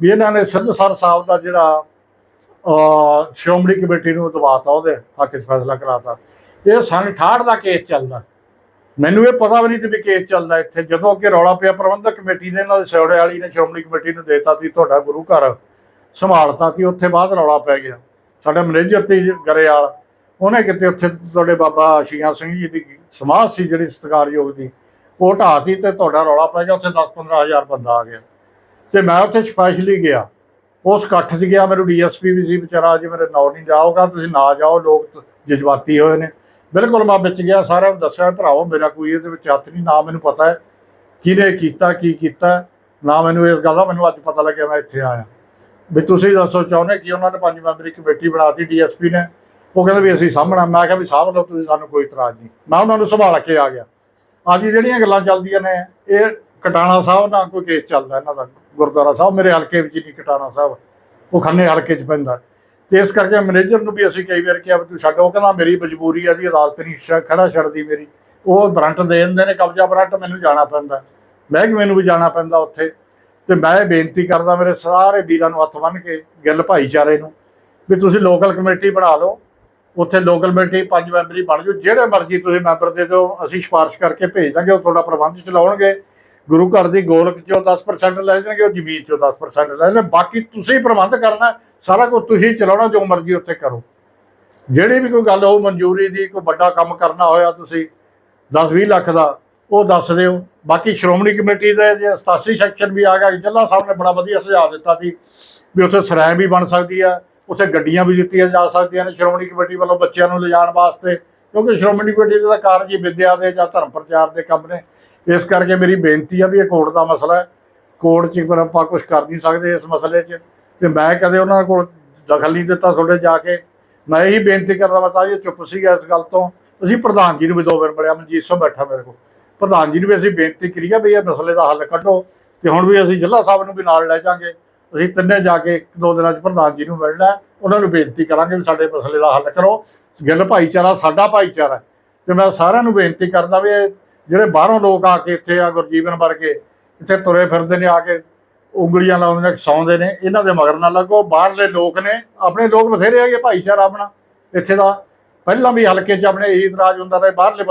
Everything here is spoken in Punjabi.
ਵੀ ਇਹਨਾਂ ਨੇ ਸਿੱਧਸਰ ਸਾਹਿਬ ਦਾ ਜਿਹੜਾ ਸ਼੍ਰੋਮਣੀ ਕਮੇਟੀ ਨੂੰ ਦਬਾਤਾ ਉਹਦੇ ਹੱਕ 'ਚ ਫੈਸਲਾ ਕਰਾਤਾ। ਇਹ ਸਨ 68 ਦਾ ਕੇਸ ਚੱਲਦਾ। ਮੈਨੂੰ ਇਹ ਪਤਾ ਵੀ ਨਹੀਂ ਤੇ ਵੀ ਕੇਸ ਚੱਲਦਾ ਇੱਥੇ। ਜਦੋਂ ਅੱਗੇ ਰੌਲਾ ਪਿਆ, ਪ੍ਰਬੰਧਕ ਕਮੇਟੀ ਨੇ ਇਹਨਾਂ ਦੇ ਸਿਉੜੇ ਵਾਲੀ ਨੇ ਸ਼੍ਰੋਮਣੀ ਕਮੇਟੀ ਨੂੰ ਦੇਤਾ ਸੀ, ਤੁਹਾਡਾ ਗੁਰੂ ਘਰ ਸੰਭਾਲਤਾ ਸੀ, ਉੱਥੇ ਬਾਅਦ ਰੌਲਾ ਪੈ ਗਿਆ। ਸਾਡਾ ਮੈਨੇਜਰ ਤੇ ਗਰੇਵਾਲ, ਉਹਨੇ ਕਿਤੇ ਉੱਥੇ ਤੁਹਾਡੇ ਬਾਬਾ ਸ਼ੀਆਂ ਸਿੰਘ ਜੀ ਦੀ ਸਮਾਧ ਸੀ, ਜਿਹੜੀ ਸਤਿਕਾਰਯੋਗ ਦੀ, ਉਹ ਢਾਤੀ ਤੇ ਤੁਹਾਡਾ ਰੌਲਾ ਪੈ ਗਿਆ, ਉੱਥੇ 10-15 ਹਜ਼ਾਰ ਬੰਦਾ ਆ ਗਿਆ। ਤੇ ਮੈਂ ਉੱਥੇ ਸਪੈਸ਼ਲੀ ਗਿਆ। ਉਸ ਇਕੱਠ 'ਚ ਗਿਆ, ਮੈਨੂੰ ਡੀਐਸਪੀ ਵੀ ਸੀ, ਵਿਚਾਰਾ ਅੱਜ ਮੇਰੇ ਨਾਲ ਨਹੀਂ ਜਾਓਗਾ, ਤੁਸੀਂ ਨਾ ਜਾਓ, ਲੋਕ ਜਜ਼ਬਾਤੀ ਹੋਏ ਨੇ। ਬਿਲਕੁਲ ਮੈਂ ਵਿੱਚ ਗਿਆ, ਸਾਰਿਆਂ ਨੂੰ ਦੱਸਿਆ ਭਰਾਓ ਮੇਰਾ ਕੋਈ ਇਹਦੇ ਵਿੱਚ ਹੱਥ ਨਹੀਂ, ਨਾ ਮੈਨੂੰ ਪਤਾ ਹੈ ਕਿਹਨੇ ਕੀਤਾ, ਕੀ ਕੀਤਾ, ਨਾ ਮੈਨੂੰ ਇਸ ਗੱਲ ਦਾ ਮੈਨੂੰ ਅੱਜ ਪਤਾ ਲੱਗਿਆ, ਮੈਂ ਇੱਥੇ ਆਇਆ। ਵੀ ਤੁਸੀਂ ਦੱਸੋ, ਚਾਹੁੰਦੇ ਕਿ ਉਹਨਾਂ ਨੇ ਪੰਜ ਮੈਂਬਰੀ ਕਮੇਟੀ ਬਣਾਤੀ ਡੀਐਸਪੀ ਨੇ? ਉਹ ਕਹਿੰਦੇ ਵੀ ਅਸੀਂ ਸਾਹਮਣਾ, ਮੈਂ ਕਿਹਾ ਵੀ ਸਾਂਭ ਲਓ, ਤੁਸੀਂ ਸਾਨੂੰ ਕੋਈ ਇਤਰਾਜ਼ ਨਹੀਂ। ਮੈਂ ਉਹਨਾਂ ਨੂੰ ਸੰਭਾਲ ਕੇ ਆ ਗਿਆ। ਅੱਜ ਜਿਹੜੀਆਂ ਗੱਲਾਂ ਚੱਲਦੀਆਂ ਨੇ, ਇਹ ਕਟਾਣਾ ਸਾਹਿਬ ਨਾਲ ਕੋਈ ਕੇਸ ਚੱਲਦਾ ਇਹਨਾਂ ਦਾ। ਗੁਰਦੁਆਰਾ ਸਾਹਿਬ, ਮੇਰੇ ਹਲਕੇ ਵਿੱਚ ਹੀ ਨਹੀਂ ਕਟਾਣਾ ਸਾਹਿਬ, ਉਹ ਖੰਨੇ ਹਲਕੇ 'ਚ ਪੈਂਦਾ। ਤੇ ਇਸ ਕਰਕੇ ਮੈਨੇਜਰ ਨੂੰ ਵੀ ਅਸੀਂ ਕਈ ਵਾਰ ਕਿਹਾ ਵੀ ਤੂੰ ਛੱਡ, ਉਹ ਕਹਿੰਦਾ ਮੇਰੀ ਮਜਬੂਰੀ ਆ ਜੀ ਅਦਾਲਤ ਨਹੀਂ ਸ਼- ਖੜਾ ਛੱਡਦੀ ਮੇਰੀ। ਉਹ ਬਰੰਟ ਦੇ ਦਿੰਦੇ ਨੇ, ਕਬਜ਼ਾ ਬਰੰਟ ਮੈਨੂੰ ਜਾਣਾ ਪੈਂਦਾ। ਮਹਿਕਮੇ ਨੂੰ ਵੀ ਜਾਣਾ ਪੈਂਦਾ ਉੱਥੇ। ਤੇ ਮੈਂ ਇਹ ਬੇਨਤੀ ਕਰਦਾ, ਮੇਰੇ ਸਾਰੇ ਵੀਰਾਂ ਨੂੰ ਹੱਥ ਬੰਨ੍ਹ ਕੇ, ਗਿੱਲ ਭਾਈਚਾਰੇ ਨੂੰ, ਵੀ ਤੁਸੀਂ ਲੋਕਲ ਕਮੇਟੀ ਬਣਾ ਲਓ। ਉੱਥੇ ਲੋਕਲ ਕਮੇਟੀ ਪੰਜ ਮੈਂਬਰੀ ਬਣ ਜਾਓ। ਜਿਹੜੇ ਮਰਜ਼ੀ ਤੁਸੀਂ ਮੈਂਬਰ ਦੇ ਦਿਓ, ਅਸੀਂ ਸਿਫਾਰਿਸ਼ ਕਰਕੇ ਭੇਜ ਦਾਂਗੇ, ਉਹ ਤੁਹਾਡਾ ਪ੍ਰਬੰਧ ਚਲਾਉਣਗੇ। ਗੁਰੂ ਘਰ ਦੀ ਗੋਲਕ ਚੋਂ 10% ਲੈ ਜਾਣਗੇ, ਉਹ ਜ਼ਮੀਨ ਚੋਂ 10% ਲੈ ਜਾਣਗੇ। ਬਾਕੀ ਤੁਸੀਂ ਪ੍ਰਬੰਧ ਕਰਨਾ, ਸਾਰਾ ਕੁਝ ਤੁਸੀਂ ਚਲਾਉਣਾ, ਜੋ ਮਰਜ਼ੀ ਉੱਥੇ ਕਰੋ। ਜਿਹੜੀ ਵੀ ਕੋਈ ਗੱਲ ਹੋ ਮਨਜ਼ੂਰੀ ਦੀ, ਕੋਈ ਵੱਡਾ ਕੰਮ ਕਰਨਾ ਹੋਇਆ ਤੁਸੀਂ 10-20 ਲੱਖ ਦਾ, ਉਹ ਦੱਸ ਦਿਓ। ਬਾਕੀ ਸ਼੍ਰੋਮਣੀ ਕਮੇਟੀ ਦੇ ਜੇ 87 ਸੈਕਸ਼ਨ ਵੀ ਆ ਗਿਆ ਜੱਲਾ ਸਾਹਿਬ ਨੇ ਬੜਾ ਵਧੀਆ ਸੁਝਾਅ ਦਿੱਤਾ ਸੀ ਵੀ ਉੱਥੇ ਸਰਾਏ ਵੀ ਬਣ ਸਕਦੀ ਆ, ਉੱਥੇ ਗੱਡੀਆਂ ਵੀ ਦਿੱਤੀਆਂ ਜਾ ਸਕਦੀਆਂ ਨੇ ਸ਼੍ਰੋਮਣੀ ਕਮੇਟੀ ਵੱਲੋਂ ਬੱਚਿਆਂ ਨੂੰ ਲਿਜਾਣ ਵਾਸਤੇ। ਕਿਉਂਕਿ ਸ਼੍ਰੋਮਣੀ ਕਮੇਟੀ ਦਾ ਕਾਰਜ ਹੀ ਵਿਦਿਆ ਦੇ ਜਾਂ ਧਰਮ ਪ੍ਰਚਾਰ ਦੇ ਕੰਮ ਨੇ। ਇਸ ਕਰਕੇ ਮੇਰੀ ਬੇਨਤੀ ਆ ਵੀ ਇਹ ਕੋਰਟ ਦਾ ਮਸਲਾ ਹੈ। ਕੋਰਟ 'ਚ ਫਿਰ ਆਪਾਂ ਕੁਝ ਕਰ ਨਹੀਂ ਸਕਦੇ ਇਸ ਮਸਲੇ 'ਚ। ਤੇ ਮੈਂ ਕਦੇ ਉਹਨਾਂ ਕੋਲ ਦਖਲ ਨਹੀਂ ਦਿੱਤਾ ਤੁਹਾਡੇ ਜਾ ਕੇ। ਮੈਂ ਇਹੀ ਬੇਨਤੀ ਕਰਦਾ ਮੈਂ ਤਾਂ ਇਹ ਚੁੱਪ ਸੀਗਾ ਇਸ ਗੱਲ ਤੋਂ। ਅਸੀਂ ਪ੍ਰਧਾਨ ਜੀ ਨੂੰ ਵੀ ਦੋ ਵਾਰ ਮਿਲਿਆ, ਮਨਜੀਤ ਸਿੰਘ ਬੈਠਾ ਮੇਰੇ ਕੋਲ। ਪ੍ਰਧਾਨ ਜੀ ਨੂੰ ਵੀ ਅਸੀਂ ਬੇਨਤੀ ਕਰੀ ਆ ਵੀ ਇਹ ਮਸਲੇ ਦਾ ਹੱਲ ਕੱਢੋ ਤੇ ਹੁਣ ਵੀ ਅਸੀਂ ਜ਼ਿਲ੍ਹਾ ਸਾਹਿਬ ਨੂੰ ਵੀ ਨਾਲ ਲੈ ਜਾਾਂਗੇ। ਅਸੀਂ ਤਿੰਨੇ ਜਾ ਕੇ ਇੱਕ ਦੋ ਦਿਨਾਂ 'ਚ ਪ੍ਰਧਾਨ ਜੀ ਨੂੰ ਮਿਲਣਾ ਉਹਨਾਂ ਨੂੰ ਬੇਨਤੀ ਕਰਾਂਗੇ ਵੀ ਸਾਡੇ ਮਸਲੇ ਦਾ ਹੱਲ ਕਰੋ। ਗਿੱਲ ਭਾਈਚਾਰਾ ਸਾਡਾ ਭਾਈਚਾਰਾ ਹੈ। ਤੇ ਮੈਂ ਸਾਰਿਆਂ ਨੂੰ ਬੇਨਤੀ ਕਰਦਾ ਵੀ ਇਹ ਜਿਹੜੇ ਬਾਹਰੋਂ ਲੋਕ ਆ ਕੇ ਇੱਥੇ ਆ ਗੁਰਜੀਵਨ ਵਰਗੇ, ਇੱਥੇ ਤੁਰੇ ਫਿਰਦੇ ਨੇ ਆ ਕੇ, ਉਂਗਲੀਆਂ ਲਾਉਂਦੇ ਨੇ ਸੌਂਦੇ ਨੇ, ਇਹਨਾਂ ਦੇ ਮਗਰ ਨਾ ਲੱਗੋ। ਬਾਹਰਲੇ ਲੋਕ ਨੇ, ਆਪਣੇ ਲੋਕ ਬਥੇਰੇ ਹੈਗੇ ਭਾਈਚਾਰਾ ਆਪਣਾ, ਇੱਥੇ ਦਾ। ਪਹਿਲਾਂ ਵੀ ਹਲਕੇ 'ਚ ਆਪਣੇ ਇਹੀ ਇਤਰਾਜ਼ ਹੁੰਦਾ ਰਿਹਾ, ਬਾਹਰਲੇ